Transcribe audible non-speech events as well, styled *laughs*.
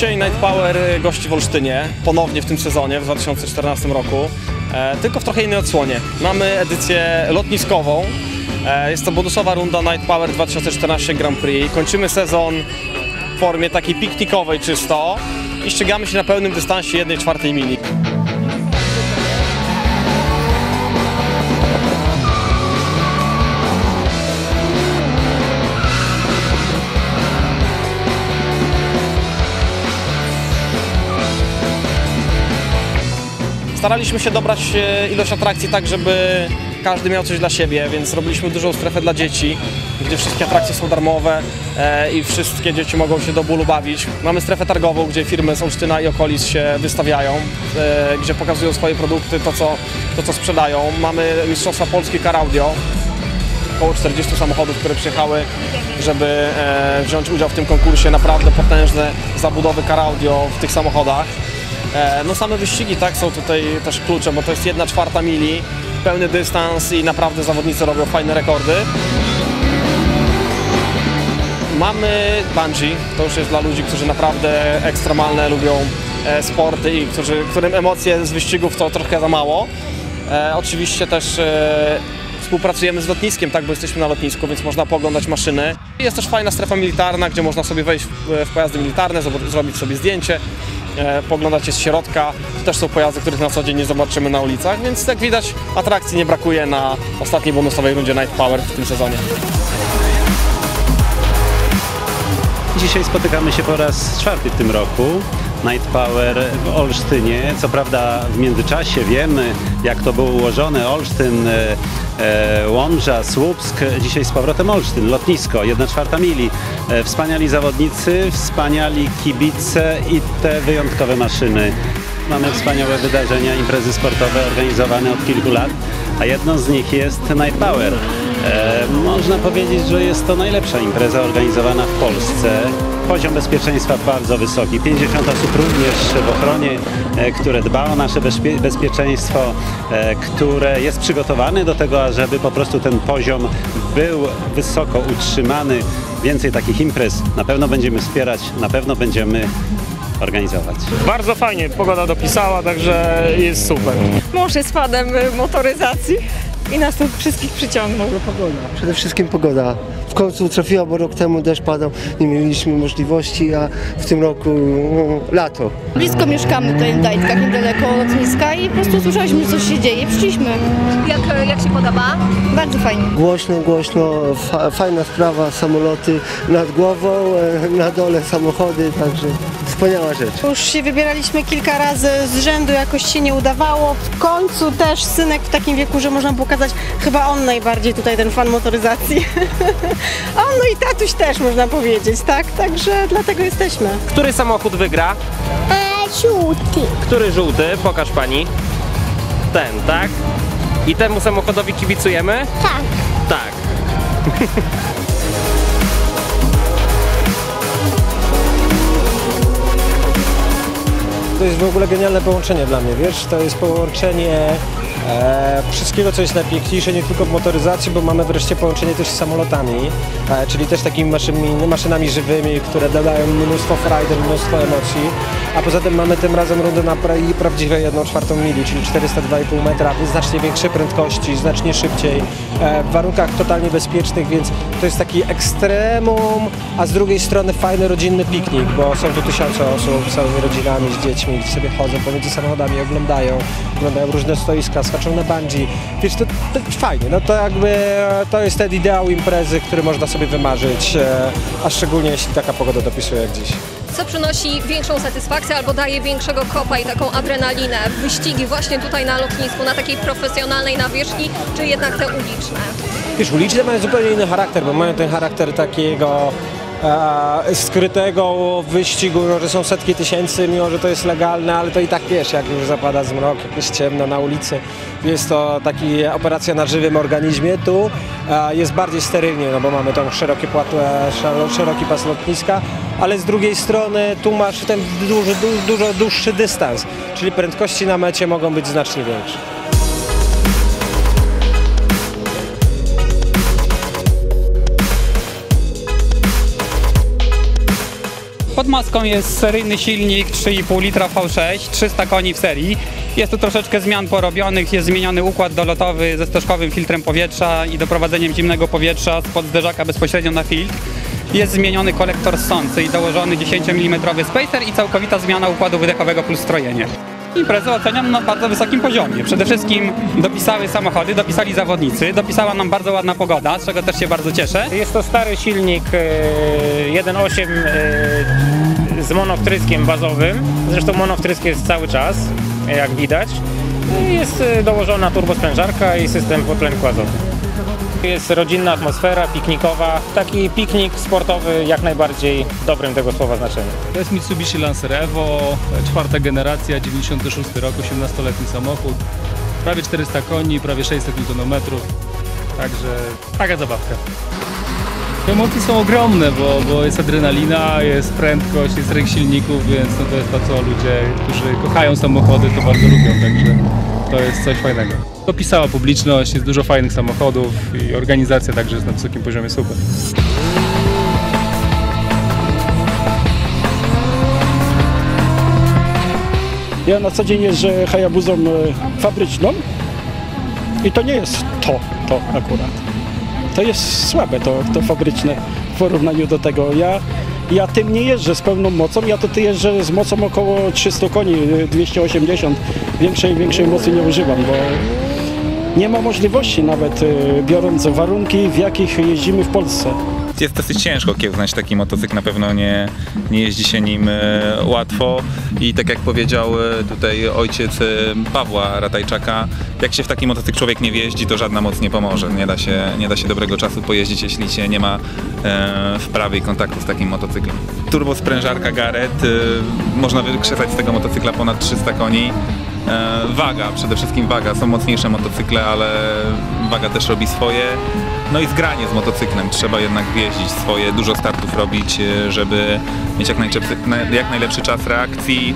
Dzisiaj Night Power gości w Olsztynie, ponownie w tym sezonie, w 2014 roku, e, tylko w trochę innej odsłonie. Mamy edycję lotniskową, e, jest to bonusowa runda Night Power 2014 Grand Prix. Kończymy sezon w formie takiej piknikowej czysto i ścigamy się na pełnym dystansie 1 czwartej mili. Staraliśmy się dobrać e, ilość atrakcji tak, żeby każdy miał coś dla siebie, więc robiliśmy dużą strefę dla dzieci, gdzie wszystkie atrakcje są darmowe e, i wszystkie dzieci mogą się do bólu bawić. Mamy strefę targową, gdzie firmy z Olsztyna i okolic się wystawiają, e, gdzie pokazują swoje produkty, to co, to co sprzedają. Mamy Mistrzostwa Polskie Car Audio, około 40 samochodów, które przyjechały, żeby wziąć udział w tym konkursie. Naprawdę potężne zabudowy car audio w tych samochodach. E, no same wyścigi tak są tutaj też kluczem, bo to jest 1 czwarta mili, pełny dystans i naprawdę zawodnicy robią fajne rekordy. Mamy bungee, to już jest dla ludzi, którzy naprawdę ekstremalne lubią e, sporty i którzy, którym emocje z wyścigów to trochę za mało. E, oczywiście też współpracujemy z lotniskiem, tak, bo jesteśmy na lotnisku, więc można pooglądać maszyny. Jest też fajna strefa militarna, gdzie można sobie wejść w, w pojazdy militarne, zrobić sobie zdjęcie, e, pooglądać je z środka. To też są pojazdy, których na co dzień nie zobaczymy na ulicach, więc jak widać atrakcji nie brakuje na ostatniej bonusowej rundzie Night Power w tym sezonie. Dzisiaj spotykamy się po raz czwarty w tym roku. Night Power w Olsztynie. Co prawda w międzyczasie wiemy, jak to było ułożone. Olsztyn, e, e, Łomża, Słupsk. Dzisiaj z powrotem Olsztyn, lotnisko, 1 czwarta mili. E, wspaniali zawodnicy, wspaniali kibice i te wyjątkowe maszyny. Mamy wspaniałe wydarzenia, imprezy sportowe organizowane od kilku lat, a jedną z nich jest Night Power. E, można powiedzieć, że jest to najlepsza impreza organizowana w Polsce. Poziom bezpieczeństwa bardzo wysoki. 50 osób również w ochronie, e, które dba o nasze bezpie bezpieczeństwo, e, które jest przygotowane do tego, ażeby po prostu ten poziom był wysoko utrzymany. Więcej takich imprez na pewno będziemy wspierać, na pewno będziemy organizować. Bardzo fajnie, pogoda dopisała, także jest super. Mąż jest fanem motoryzacji i nas tu wszystkich przyciągnął. Pogoda, przede wszystkim pogoda. W końcu trafiła, bo rok temu deszcz padał, nie mieliśmy możliwości, a w tym roku no, lato. Blisko mieszkamy tutaj w Dajtkach, niedaleko lotniska i po prostu słyszałyśmy, co się dzieje. Przyszliśmy. Jak, jak się podoba? Bardzo fajnie. Głośno, głośno, fa fajna sprawa, samoloty nad głową, e, na dole samochody, także wspaniała rzecz. Już się wybieraliśmy kilka razy z rzędu, jakoś się nie udawało. W końcu też synek w takim wieku, że można pokazać, chyba on najbardziej tutaj ten fan motoryzacji. *laughs* A no i tatuś też można powiedzieć, tak? Także dlatego jesteśmy. Który samochód wygra? Żółty. Który żółty? Pokaż pani. Ten, tak? I temu samochodowi kibicujemy? Tak. Tak. To jest w ogóle genialne połączenie dla mnie, wiesz? To jest połączenie e, wszystkiego, co jest najpiękniejsze, nie tylko w motoryzacji, bo mamy wreszcie połączenie też z samolotami, e, czyli też takimi maszynami, żywymi, które dodają mnóstwo frajdy, mnóstwo emocji. A poza tym mamy tym razem rundę na pra- prawdziwe 1 czwartą mili, czyli 402,5 metra, znacznie większej prędkości, znacznie szybciej, e, w warunkach totalnie bezpiecznych, więc to jest taki ekstremum, a z drugiej strony fajny rodzinny piknik, bo są tu tysiące osób z całymi rodzinami, z dziećmi, gdzie sobie chodzą pomiędzy samochodami, oglądają, oglądają różne stoiska, skaczą na bungee. Wiesz, to, to fajnie, no to jakby to jest ten ideał imprezy, który można sobie wymarzyć, e, a szczególnie jeśli taka pogoda dopisuje jak dziś. Co przynosi większą satysfakcję albo daje większego kopa i taką adrenalinę? Wyścigi właśnie tutaj na lotnisku, na takiej profesjonalnej nawierzchni, czy jednak te uliczne? Wiesz, uliczne mają zupełnie inny charakter, bo mają ten charakter takiego skrytego wyścigu, no, że są setki tysięcy, mimo że to jest legalne, ale to i tak wiesz, jak już zapada zmrok, jak jest ciemno na ulicy, jest to taki operacja na żywym organizmie. Tu e, jest bardziej sterylnie, no bo mamy tą szerokie płatłe, szeroki pas lotniska, ale z drugiej strony tu masz ten duży, du, dużo dłuższy dystans, czyli prędkości na mecie mogą być znacznie większe. Pod maską jest seryjny silnik 3,5 litra V6, 300 koni w serii. Jest tu troszeczkę zmian porobionych, jest zmieniony układ dolotowy ze stożkowym filtrem powietrza i doprowadzeniem zimnego powietrza spod zderzaka bezpośrednio na filtr. Jest zmieniony kolektor ssący i dołożony 10 mm spacer i całkowita zmiana układu wydechowego plus strojenie. Imprezę oceniam na bardzo wysokim poziomie. Przede wszystkim dopisały samochody, dopisali zawodnicy, dopisała nam bardzo ładna pogoda, z czego też się bardzo cieszę. Jest to stary silnik e, 1.8 e, z monowtryskiem bazowym. Zresztą monowtrysk jest cały czas, jak widać. Jest e, dołożona turbosprężarka i system podtlenku azotu. Jest rodzinna atmosfera, piknikowa. Taki piknik sportowy jak najbardziej w dobrym tego słowa znaczeniu. To jest Mitsubishi Lancer Evo, czwarta generacja, 96 rok, 18-letni samochód. Prawie 400 koni, prawie 600 Nm. Także taka zabawka. Emocje są ogromne, bo, bo jest adrenalina, jest prędkość, jest ryk silników, więc no to jest to, co ludzie, którzy kochają samochody, to bardzo lubią, także to jest coś fajnego. Dopisała publiczność, jest dużo fajnych samochodów i organizacja także jest na wysokim poziomie super. Ja na co dzień jeżdżę Hayabuzą e, fabryczną i to nie jest to, to akurat. To jest słabe to, to fabryczne w porównaniu do tego. Ja, ja tym nie jeżdżę z pełną mocą, ja to ty jeżdżę z mocą około 300 koni, e, 280. Większej, większej mocy nie używam, bo nie ma możliwości nawet e, biorąc warunki, w jakich jeździmy w Polsce. Jest dosyć ciężko kiełznać taki motocykl, na pewno nie, nie jeździ się nim e, łatwo i tak jak powiedział e, tutaj ojciec e, Pawła Ratajczaka, jak się w taki motocykl człowiek nie wjeździ, to żadna moc nie pomoże. Nie da się, nie da się dobrego czasu pojeździć, jeśli się nie ma e, wprawy i kontaktu z takim motocyklem. Turbosprężarka Garrett, e, można wykrzesać z tego motocykla ponad 300 koni. E, waga, przede wszystkim waga. Są mocniejsze motocykle, ale waga też robi swoje. No i zgranie z motocyklem. Trzeba jednak wjeździć swoje, dużo startów robić, e, żeby mieć jak, jak najlepszy czas reakcji.